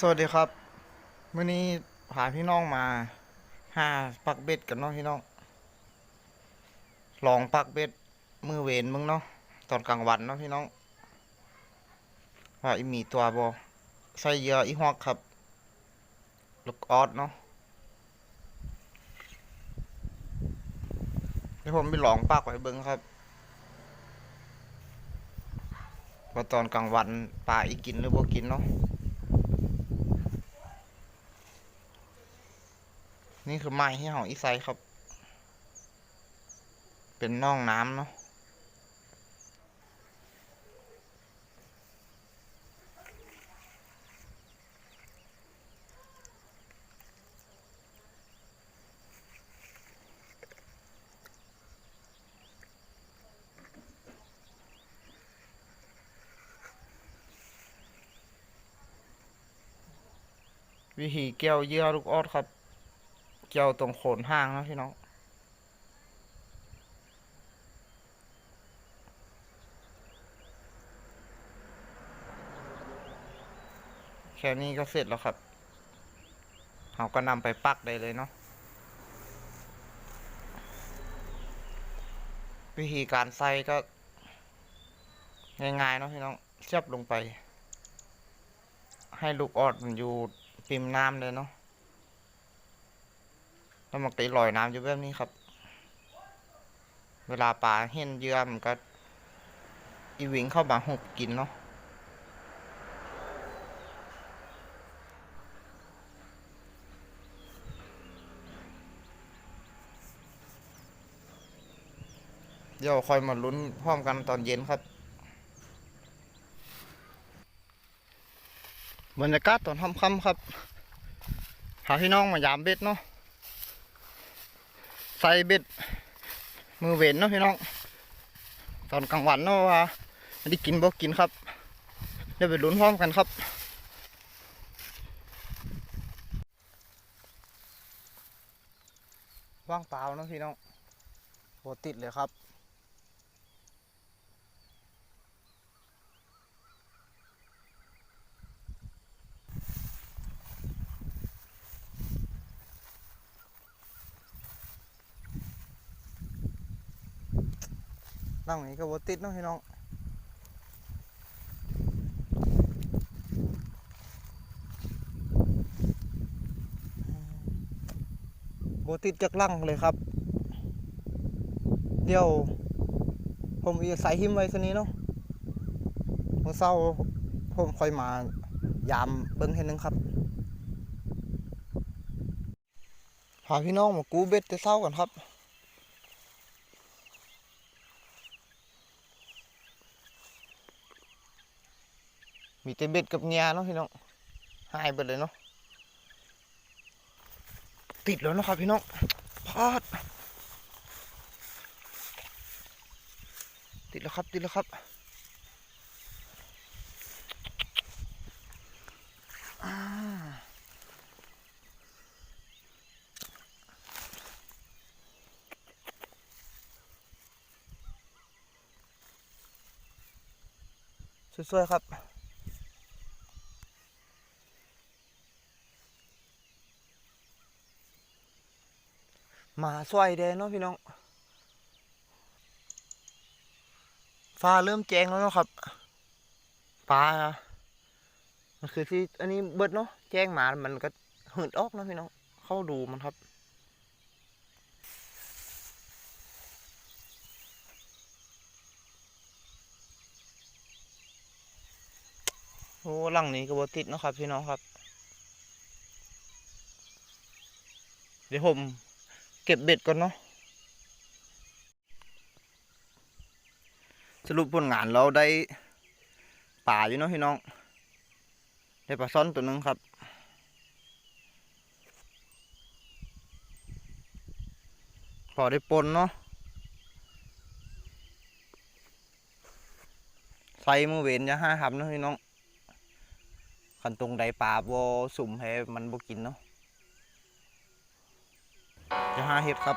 สวัสดีครับเมื่อนี้พาพี่น้องมาหาปักเบ็ดกันเนาะพี่น้อง ลองปักเบ็ดมือเวนมึงเนาะตอนกลางวันเนาะพี่น้องว่าอีมีตัวบอใส่เยื่ออีฮอกครับลูกออดเนาะเดี๋ยวผมไปลองปักไว้เบิ้งครับว่าตอนกลางวันปลาอีกินหรือบ่กินเนาะ นี่คือไม้ที่ของอีไซครับ เป็นน่องน้ำเนาะวิธีเกี่ยวเยื่อลูกออดครับ เกี่ยวตรงโคนห้างนะพี่น้องแค่นี้ก็เสร็จแล้วครับเราก็นำไปปักได้เลยเนาะ วิธีการใส่ก็ ง่ายๆเนาะพี่น้องเสียบลงไป ให้ลูกออดมันอยู่ปิมน้ำเลยเนาะ แล้วมันก็ลอยน้ำอยู่แบบนี้ครับ เวลาปลาเห็นเยื่อมันก็ อีวิ่งเข้ามาหุบกินเนาะเดี๋ยวคอยมาลุ้นพร้อมกันตอนเย็นครับ บรรยากาศตอนค่ำๆครับ หาพี่น้องมายามเบ็ดเนาะ ใส่เบ็ดมือเว้นเนาะพี่น้อง ตอนกลางวันเนาะว่าไม่ได้กินบ่กินครับเดี๋ยวไปลุ้นพร้อมกันครับว่างเปล่าเนาะพี่น้องโหติดเลยครับ นั่งนี้ก็บ่ติดเนาะพี่น้องโบติดจากลังเลยครับ เดี๋ยว ผมจะใส่หิมไว้สนี้เนาะเมื่อเศร้าผมค่อยมายามเบิ้งให้หนึงครับพาพี่น้องมากู้เบ็ดแต่เศร้ากันครับ มีแต่เบ็ดกับเนียเนาะพี่น้องหายไปเลยเนาะติดแล้วนะครับพี่น้องพลาดติดแล้วครับติดแล้วครับอ่าสวยๆครับ มาสวยแดงเนาะพี่น้อง ฟ้าเริ่มแจ้งแล้วเนาะครับฟ้ามันคือที่อันนี้เบิดเนาะแจ้งหมา มันก็หืดออกเนาะพี่น้อง เข้าดูมันครับโอ้หลังนี้ก็บติดเนาะครับพี่น้องครับ เดี๋ยวผม เก็บเบ็ดก่อนเนาะสรุปผลงานเราได้ป่าอยู่เนาะพี่น้อง ได้ปลาซ่อนตัวนึงครับพอได้ปนเนาะใส่มือเวนจะห้าครับเนาะพี่น้องขันตรงใดป่าบสุ่มให้มันบกินเนาะ จะหาเห็ดครับ